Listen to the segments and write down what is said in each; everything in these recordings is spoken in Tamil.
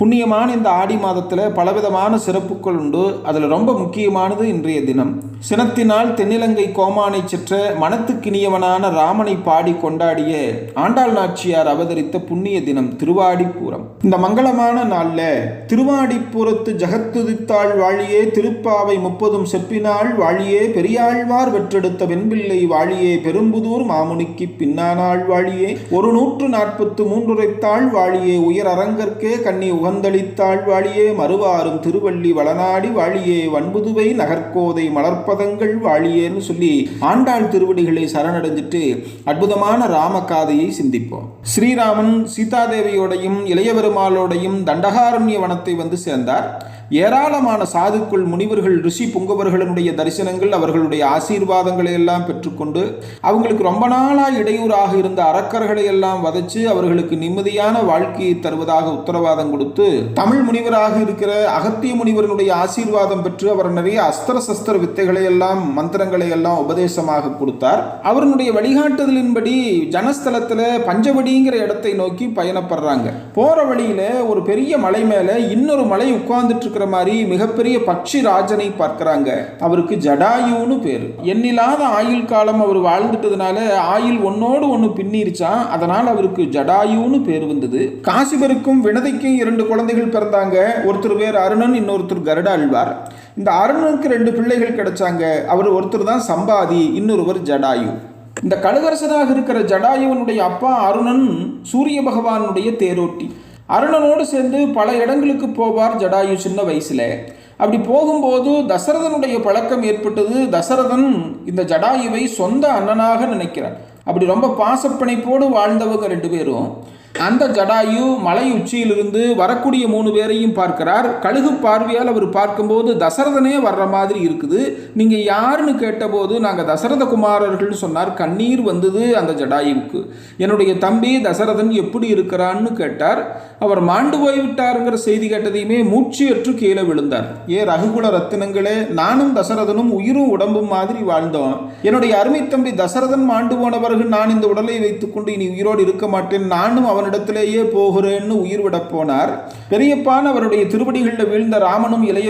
புண்ணியமான இந்த ஆடி மாதத்தில் பலவிதமான சிறப்புகள் உண்டு. அதில் ரொம்ப முக்கியமானது இன்றைய தினம். சினத்தினால் தென்னிலங்கை கோமானை செற்ற மனத்துக்கினியவனான ராமனை பாடி கொண்டாடிய ஆண்டாள் நாச்சியார் அவதரித்த புண்ணிய தினம் திருவாடிப்பூரம் இந்த மங்களமான நாளில் திருவாடிப்பூரத்து ஜகத்துதித்தாள் வாழியே திருப்பாவை முப்பதும் செப்பினாள் வாழியே பெரியாழ்வார் வெற்றெடுத்த வெண்பிள்ளை வாழியே பெரும்புதூர் மாமுனிக்கு பின்னானாள் வாழியே. ஒரு நூற்று நாற்பத்து மூன்றுரைத்தாள் வாழியே உயர் அரங்கற்கே கண்ணி சுமந்தளித்தாள் வாழியே மறுவாரும் திருவள்ளி வளநாடி வாழியே வன்புதுவை நகர்கோதை மலர்ப்பதங்கள் வாழியேன்னு சொல்லி ஆண்டாள் திருவடிகளை சரணடைஞ்சிட்டு அற்புதமான ராமகாதையை சிந்திப்போம். ஸ்ரீராமன் சீதாதேவியோடையும் இளையபெருமாளோடையும் தண்டகாரண்ய வனத்தை வந்து சேர்ந்தார். ஏராளமான சாதுக்குள் முனிவர்கள் ரிஷி புங்கவர்களுடைய தரிசனங்கள் அவர்களுடைய ஆசீர்வாதங்களை எல்லாம் பெற்றுக்கொண்டு அவங்களுக்கு ரொம்ப நாளாக இடையூறாக இருந்த அரக்கர்களை எல்லாம் வதைச்சு அவர்களுக்கு நிம்மதியான வாழ்க்கையை தருவதாக உத்தரவாதம் கொடுத்து தமிழ் முனிவராக இருக்கிற அகத்திய முனிவர்களுடைய ஆசீர்வாதம் பெற்று அவர் நிறைய அஸ்திர சஸ்திர வித்தைகளை எல்லாம் மந்திரங்களை எல்லாம் உபதேசமாக கொடுத்தார். அவருடைய வழிகாட்டுதலின்படி ஜனஸ்தலத்தில் பஞ்சவடிங்கிற இடத்தை நோக்கி பயணப்படுறாங்க. போற வழியில ஒரு பெரிய மலை மேல இன்னொரு மலை உட்கார்ந்துட்டு இருக்கிற மாதிரி மிகப்பெரிய பட்சி ராஜனை பார்க்குறாங்க. அவருக்கு ஜடாயுன்னு பேர். எண்ணில்லாத ஆயுள் காலம் அவர் வாழ்ந்துட்டதுனால ஆயுள் ஒன்னோடு ஒன்று பின்னிருச்சான் அதனால் அவருக்கு ஜடாயுன்னு பேர் வந்தது. காசிபருக்கும் வினதைக்கும் இரண்டு குழந்தைகள் பிறந்தாங்க. ஒருத்தர் பேர் அருணன் இன்னொருத்தர் கருடாழ்வார் இந்த அருணனுக்கு ரெண்டு பிள்ளைகள் கிடைச்சாங்க. அவர் ஒருத்தர் தான் சம்பாதி இன்னொருவர் ஜடாயு. இந்த கழுகரசனாக இருக்கிற ஜடாயுவனுடைய அப்பா அருணன் சூரிய பகவானுடைய தேரோட்டி. அருணனோடு சேர்ந்து பல இடங்களுக்கு போவார் ஜடாயு சின்ன வயசுல. அப்படி போகும்போது தசரதனுடைய பழக்கம் ஏற்பட்டது. தசரதன் இந்த ஜடாயுவை சொந்த அண்ணனாக நினைக்கிறார். அப்படி ரொம்ப பாசப்பிணைப்போடு வாழ்ந்தவங்க ரெண்டு பேரும். அந்த ஜடாயு மலை உச்சியிலிருந்து வரக்கூடிய மூணு பேரையும் பார்க்கிறார். கழுகு பார்வையால் அவர் பார்க்கும்போது தசரதனே வர்ற மாதிரி இருக்குது. நீங்கள் யாருன்னு கேட்டபோது நாங்கள் தசரத குமாரர்கள் சொன்னார். கண்ணீர் வந்தது அந்த ஜடாயுவுக்கு. என்னுடைய தம்பி தசரதன் எப்படி இருக்கிறான்னு கேட்டார். அவர் மாண்டு போய்விட்டாருங்கிற செய்தி கேட்டதையுமே மூச்சியற்று கீழே விழுந்தார். ஏ ரகுகுல ரத்தினங்களே நானும் தசரதனும் உயிரும் உடம்பும் மாதிரி வாழ்ந்தோம். என்னுடைய அருமை தம்பி தசரதன் மாண்டு போன பிறகு நான் இந்த உடலை வைத்துக்கொண்டு இனி உயிரோடு இருக்க மாட்டேன். நானும் அவர் அவனிடத்திலேயே போகிறேன்னு உயிர் விட போனார். பெரியப்பான் அவருடைய திருவடிகளில் வீழ்ந்த ராமனும் இளைய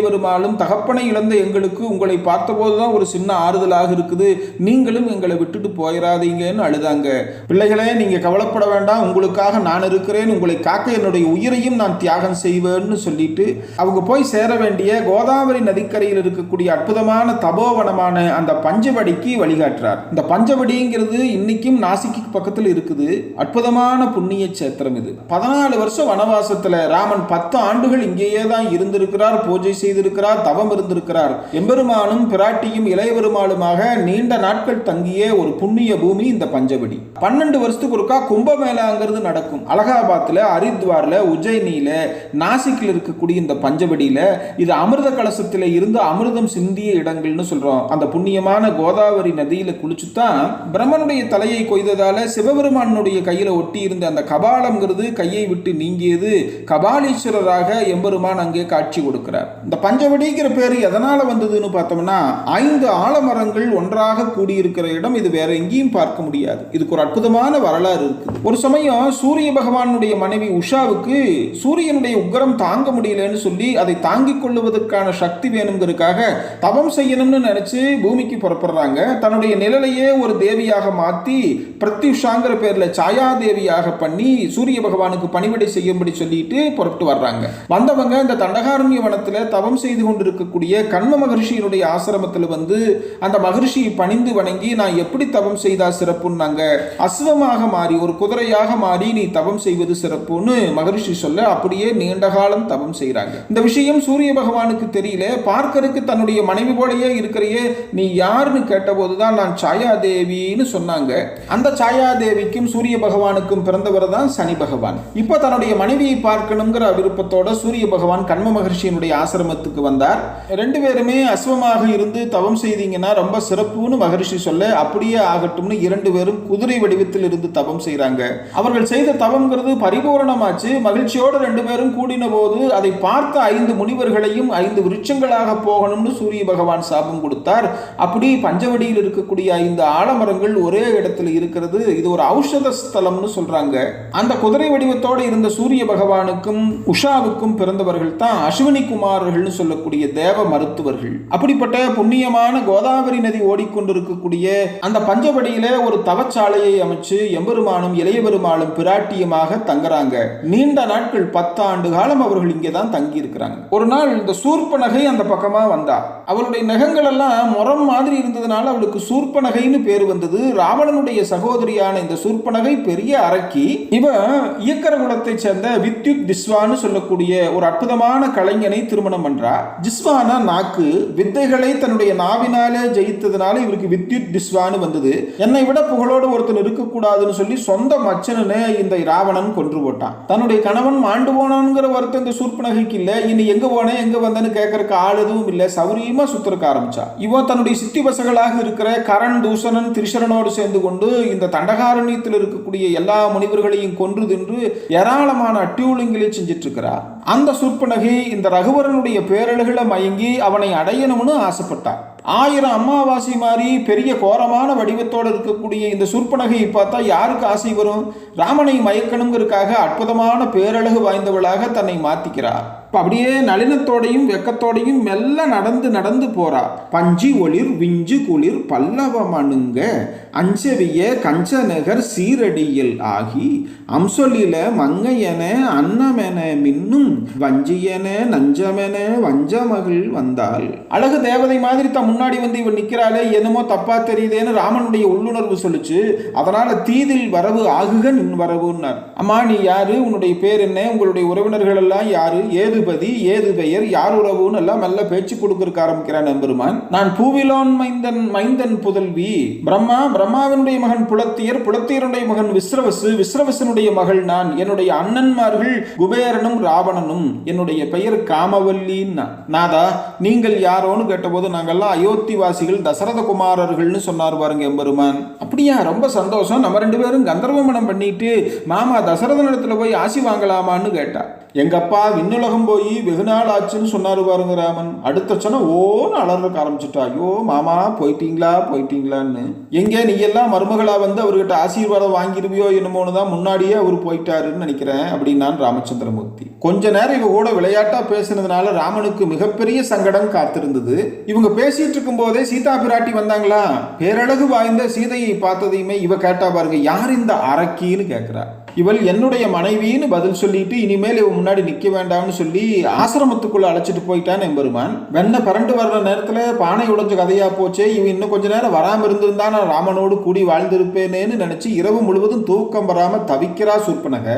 தகப்பனை இழந்த எங்களுக்கு உங்களை பார்த்தபோது தான் ஒரு சின்ன ஆறுதலாக இருக்குது. நீங்களும் எங்களை விட்டுட்டு போயிடாதீங்கன்னு அழுதாங்க. பிள்ளைகளே நீங்க கவலைப்பட வேண்டாம். உங்களுக்காக நான் இருக்கிறேன். உங்களை காக்க என்னுடைய உயிரையும் நான் தியாகம் செய்வேன்னு சொல்லிட்டு அவங்க போய் சேர வேண்டிய கோதாவரி நதிக்கரையில் இருக்கக்கூடிய அற்புதமான தபோவனமான அந்த பஞ்சவடிக்கு வழிகாட்டுறார். இந்த பஞ்சவடிங்கிறது இன்னைக்கும் நாசிக்கு பக்கத்தில் இருக்குது. அற்புதமான புண்ணிய சேத்திரம் இது. பதினாலு வருஷம் வனவாசத்துல ராமன் பத்து ஆண்டுகள் இங்கேயே தான் இருந்திருக்கிறார் பூஜை செய்திருக்கிறார் தவம் இருந்திருக்கிறார். எம்பெருமானும் பிராட்டியும் இளையபெருமாளுமாக நீண்ட நாட்கள் தங்கிய ஒரு புண்ணிய பூமி இந்த பஞ்சவடி. பன்னெண்டு வருஷத்துக்கு ஒருக்கா கும்பமேளாங்கிறது நடக்கும். அலகாபாத்தில் ஹரித்வாரில் உஜ்ஜயினியில் நாசிக்கில் இருக்கக்கூடிய இந்த பஞ்சவடியில் இது அமிர்த கலசத்தில் இருந்து அமிர்தம் சிந்திய இடங்கள்னு சொல்கிறோம் அந்த புண்ணியமான கோதாவரி நதியில் குளிச்சு தான் பிரம்மனுடைய தலையை கொய்ததால சிவபெருமானுடைய கையில் ஒட்டி இருந்த அந்த கபா கபாலம்ங்கிறது கையை விட்டு நீங்கியது. கபாலீஸ்வரராக எம்பெருமான் அங்கே காட்சி கொடுக்கிறார். இந்த பஞ்சவடிங்கிற பேர் எதனால் வந்ததுன்னு பார்த்தோம்னா ஐந்து ஆலமரங்கள் ஒன்றாக கூடியிருக்கிற இடம் இது. வேற எங்கேயும் பார்க்க முடியாது. இதுக்கு ஒரு அற்புதமான வரலாறு இருக்குது. ஒரு சமயம் சூரிய பகவானுடைய மனைவி உஷாவுக்கு சூரியனுடைய உக்கரம் தாங்க முடியலன்னு சொல்லி அதை தாங்கிக் கொள்ளுவதற்கான சக்தி வேணுங்கிறதுக்காக தவம் செய்யணும்னு நினைச்சு பூமிக்கு புறப்படுறாங்க. தன்னுடைய நிழலையே ஒரு தேவியாக மாற்றி பிரத்யுஷாங்கிற பேர்ல சாயா தேவியாக பண்ணி சூரிய பகவானுக்கு பணிவிடை செய்யும்படி சொல்லிட்டு புறப்பட்டு வர்றாங்க. வந்தவங்க இந்த தண்டகாரண்ய வனத்துல தவம் செய்து கொண்டிருக்கக்கூடிய கண்ம மகர்ஷியினுடைய ஆசிரமத்தில் வந்து அந்த மகர்ஷியை பணிந்து வணங்கி நான் எப்படி தவம் செய்தா சிறப்புன்னாங்க? அஸ்வமாக மாறி ஒரு குதிரையாக மாறி நீ தவம் செய்வது சிறப்புன்னு மகரிஷி சொல்ல அப்படியே நீண்ட காலம் தவம் செய்கிறாங்க இந்த விஷயம் சூரிய பகவானுக்கு தெரியல. பார்க்கறதுக்கு தன்னுடைய மனைவி போலயே இருக்கிறையே நீ யாருன்னு கேட்டபோது தான் நான் சாயாதேவின்னு சொன்னாங்க. அந்த சாயாதேவிக்கும் சூரிய பகவானுக்கும் பிறந்தவர் தான் சனி பகவான். இப்போ தன்னுடைய மனைவியை பார்க்கணுங்கிற விருப்பத்தோட சூரிய பகவான் கண்ம மகர்ஷியினுடைய ஆசிரமத்துக்கு வந்தார். ரெண்டு பேருமே அஸ்வமாக இருந்து தவம் செய்தீங்கன்னா ரொம்ப சிறப்புன்னு மகர்ஷி சொல்ல அப்படியே ஆகட்டும்னு இரண்டு பேரும் குதிரை வடிவத்தில் இருந்து தவம் செய்கிறாங்க அவர்கள் செய்த தவம்ங்கிறது பரிபூரணமாச்சு. மகிழ்ச்சியோடு ரெண்டு பேரும் கூடின போது அதை பார்த்த ஐந்து முனிவர்களையும் ஐந்து விருட்சங்களாக போகணும்னு சூரிய பகவான் சாபம் கொடுத்தார். அப்படி பஞ்சவடியில் இருக்கக்கூடிய ஐந்து ஆலமரங்கள் ஒரே இடத்துல இருக்கிறது. இது ஒரு ஔஷத ஸ்தலம்னு சொல்றாங்க. அந்த குதிரை வடிவத்தோடு இருந்த சூரிய பகவானுக்கும் உஷாவுக்கும் பிறந்தவர்கள் தான் அஸ்வினி குமாரர்கள்னு சொல்லக்கூடிய தேவ மருத்துவர்கள். அப்படிப்பட்ட புண்ணியமான கோதாவரி நதி ஓடிக்கொண்டிருக்கக்கூடிய அந்த பஞ்சபடியில ஒரு தவச்சாலையை அமைச்சு எம்பெருமானும் இளைய பெருமாளும் பிராட்டியமாக தங்குறாங்க. நீண்ட நாட்கள் பத்தாண்டு காலம் அவர்கள் இங்கே தான் தங்கி இருக்கிறாங்க ஒரு நாள் இந்த சூர்பனகை அந்த பக்கமா வந்தா. அவளுடைய நகங்கள் எல்லாம் முரம் மாதிரி இருந்ததுனால அவளுக்கு சூர்பனகைன்னு பேர் வந்தது. ராவணனுடைய சகோதரியான இந்த சூர்பனகை பெரிய அரக்கி இவன் இயக்கர குலத்தை சேர்ந்த வித்யுத் திஸ்வான்னு சொல்லக்கூடிய ஒரு அற்புதமான கலைஞனை திருமணம் பண்ணுறா ஜிஸ்வானா நாக்கு வித்தைகளை தன்னுடைய நாவினாலே ஜெயித்ததுனால இவருக்கு வித்யுத் திஸ்வான்னு வந்தது. என்னை விட புகழோடு ஒருத்தன் இருக்கக்கூடாதுன்னு சொல்லி சொந்த மச்சனனை இந்த ராவணன் கொன்று போட்டான். தன்னுடைய கணவன் மாண்டு போனான்ங்கிற வருத்தம் இந்த சூர்பனகைக்கு இல்ல. இனி எங்க போனேன் எங்க வந்தேன்னு கேட்கறக்கு ஆள் எதுவும் இல்ல. சௌரியமா சுத்துறக்க ஆரம்பிச்சா. இவன் தன்னுடைய சித்தி பசங்களாக இருக்கிற கரண் தூசணன் திரிசரனோடு சேர்ந்து கொண்டு இந்த தண்டகாரண்யத்தில் இருக்கக்கூடிய எல்லா முனிவர்களையும் கொன்று தின்று ஏராளமான அட்டியூலிங்களை செஞ்சிட்ருக்கிறார் அந்த சூர்பனகி இந்த ரகுவரனுடைய பேரழகளை மயங்கி அவனை அடையணும்னு ஆசைப்பட்டாள் ஆயிரம் அமாவாசை மாதிரி பெரிய கோரமான வடிவத்தோடு இருக்கக்கூடிய இந்த சூர்பனகையை பார்த்தா யாருக்கு ஆசை வரும்? ராமனை மயக்கணுங்கிறதுக்காக அற்புதமான பேரழகு வாய்ந்தவளாக தன்னை மாத்திக்கிறார் இப்போ அப்படியே நளினத்தோடையும் வெக்கத்தோடையும் மெல்ல நடந்து நடந்து போறா. பஞ்சி ஒளிர் விஞ்சு குளிர் பல்லவமணுங்க. அஞ்சவிய கஞ்சநகர் சீரடியில் ஆகி அம்சொலில மங்கையன அன்னமென மின்னும் வஞ்சியன நஞ்சமென வஞ்சமகள் வந்தாள். அழகு தேவதை மாதிரி தான் முன்னாடி வந்து இவன் நிற்கிறாளே என்னமோ தப்பா தெரியுதேன்னு ராமனுடைய உள்ளுணர்வு சொல்லிச்சு. அதனால தீதில் வரவு ஆகுக நின் வரவுன்னார். அம்மா நீ யாரு? உன்னுடைய பேர் என்ன? உங்களுடைய உறவினர்கள் எல்லாம் யாரு? ஏதுபதி ஏது பெயர் யார் உறவுன்னு எல்லாம் மெல்ல பேச்சு கொடுக்கறக்க ஆரம்பிக்கிறான் நம்பெருமான். நான் பூவிலோன் மைந்தன் மைந்தன் புதல்வி. பிரம்மா பிரம்மாவினுடைய மகன் புலத்தியர் புலத்தியருடைய மகன் விஸ்ரவசு விஸ்ரவசனுடைய மகள் நான். என்னுடைய அண்ணன்மார்கள் குபேரனும் ராவணனும் என்னுடைய பெயர் காமவல்லின்னா நாதா நீங்கள் யாரோன்னு கேட்டபோது நாங்கள்லாம் அயோத்திவாசிகள் தசரத குமாரர்கள்னு சொன்னார் பாருங்க எம்பெருமான். அப்படியா ரொம்ப சந்தோஷம். நம்ம ரெண்டு பேரும் கந்தர்வமனம் பண்ணிட்டு மாமா தசரதனிடத்தில் போய் ஆசி வாங்கலாமான்னு கேட்டா. எங்கப்பா விண்ணுலகம் போய் வெகு நாள் ஆச்சுன்னு சொன்னார் பாருங்க ராமன். அடுத்த சனம் ஓன்னு அலறக்க ஆரம்பிச்சுட்டா. ஐயோ மாமா போயிட்டீங்களா போயிட்டீங்களான்னு. எங்கே நீ எல்லாம் மருமகளாக வந்து அவர்கிட்ட ஆசீர்வாதம் வாங்கிருவியோ என்னமோன்னு தான் முன்னாடியே அவர் போயிட்டாருன்னு நினைக்கிறேன் அப்படின்னான் ராமச்சந்திரமூர்த்தி. கொஞ்ச நேரம் இவ கூட விளையாட்டா பேசினதுனால ராமனுக்கு மிகப்பெரிய சங்கடம் காத்திருந்தது. இவங்க பேசிட்டு இருக்கும் போதே சீதா பிராட்டி வந்தாங்களா? பேரழகு வாய்ந்த சீதையை பார்த்ததையுமே இவ கேட்டா பாருங்க யார் இந்த அரக்கின்னு கேட்கிறா இவள் என்னுடைய மனைவின்னு பதில் சொல்லிட்டு இனிமேல் இவன் முன்னாடி நிற்க வேண்டாம்னு சொல்லி ஆசிரமத்துக்குள்ள அழைச்சிட்டு போயிட்டான் எம்பெருமான். வெண்ண பரண்டு வர்ற நேரத்தில் பானை உடைஞ்ச கதையா போச்சே இவன் இன்னும் கொஞ்ச நேரம் வராமல் இருந்திருந்தா நான் ராமனோடு கூடி வாழ்ந்திருப்பேனேன்னு நினைச்சு இரவு முழுவதும் தூக்கம் வராம தவிக்கிறா சூர்பனக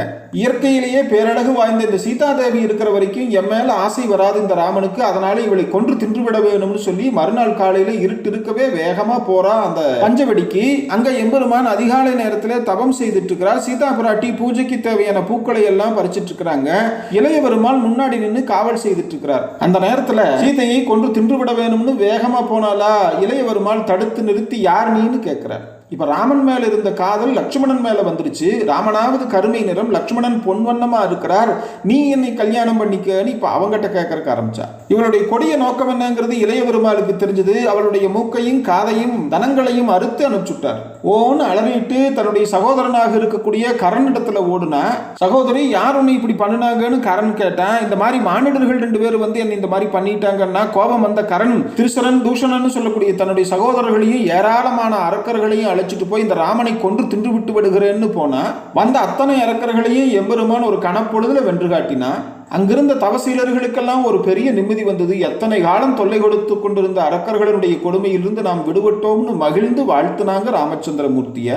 இயற்கையிலேயே பேரழகு வாய்ந்த இந்த சீதாதேவி இருக்கிற வரைக்கும் என் மேல ஆசை வராது இந்த ராமனுக்கு அதனால இவளை கொன்று தின்றுவிட வேணும்னு சொல்லி மறுநாள் காலையில இருட்டு இருக்கவே வேகமா போறா அந்த பஞ்சவடிக்கு. அங்க எம்பெருமான் அதிகாலை நேரத்தில் தவம் செய்துட்டு இருக்கிறார். சீதா பிராட்டி பூஜைக்கு தேவையான பூக்களை எல்லாம் பறிச்சிட்டு இருக்கிறாங்க இளைய பெருமாள் முன்னாடி நின்று காவல் செய்துட்டு இருக்கிறார் அந்த நேரத்துல சீதையை கொன்று தின்று விட வேணும்னு வேகமா போனாலா இளைய பெருமாள் தடுத்து நிறுத்தி யார் நீன்னு கேட்கிறார். இப்ப ராமன் மேல இருந்த காதல் லட்சுமணன் மேல வந்துருச்சு. ராமனாவது கருமை நிறம் லட்சுமணன் பொன்வண்ணமா இருக்கிறார். நீ என்னை கல்யாணம் பண்ணிக்கன்னு இப்ப அவங்ககிட்ட கேட்கறக்க ஆரம்பிச்சா. இவளுடைய கொடிய நோக்கம் என்னங்கிறது இளைய பெருமாளுக்கு தெரிஞ்சது. அவளுடைய மூக்கையும் காதையும் தனங்களையும் அறுத்து அனுப்பிச்சுட்டார். ஓன்னு அலறிட்டு தன்னுடைய சகோதரனாக இருக்கக்கூடிய கரண் இடத்துல ஓடுனா சகோதரி யார் உன்னை இப்படி பண்ணுனாங்கன்னு கரண் கேட்டான். இந்த மாதிரி மானிடர்கள் ரெண்டு பேரும் வந்து என்னை இந்த மாதிரி பண்ணிட்டாங்கன்னா கோபம் வந்த கரண் திருசரன் தூஷணன் சொல்லக்கூடிய தன்னுடைய சகோதரர்களையும் ஏராளமான அரக்கர்களையும் அழைச்சிட்டு போய் இந்த ராமனை கொன்று தின்று விட்டு விடுகிறேன்னு போனா வந்த அத்தனை அரக்கர்களையும் எம்பெருமான் ஒரு கணப்பொழுதுல வென்று காட்டினா அங்கிருந்த தவசீலர்களுக்கெல்லாம் ஒரு பெரிய நிம்மதி வந்தது. எத்தனை காலம் தொல்லை கொடுத்து கொண்டிருந்த அரக்கர்களுடைய கொடுமையிலிருந்து நாம் விடுபட்டோம்னு மகிழ்ந்து வாழ்த்துனாங்க ராமச்சந்திரமூர்த்தியை.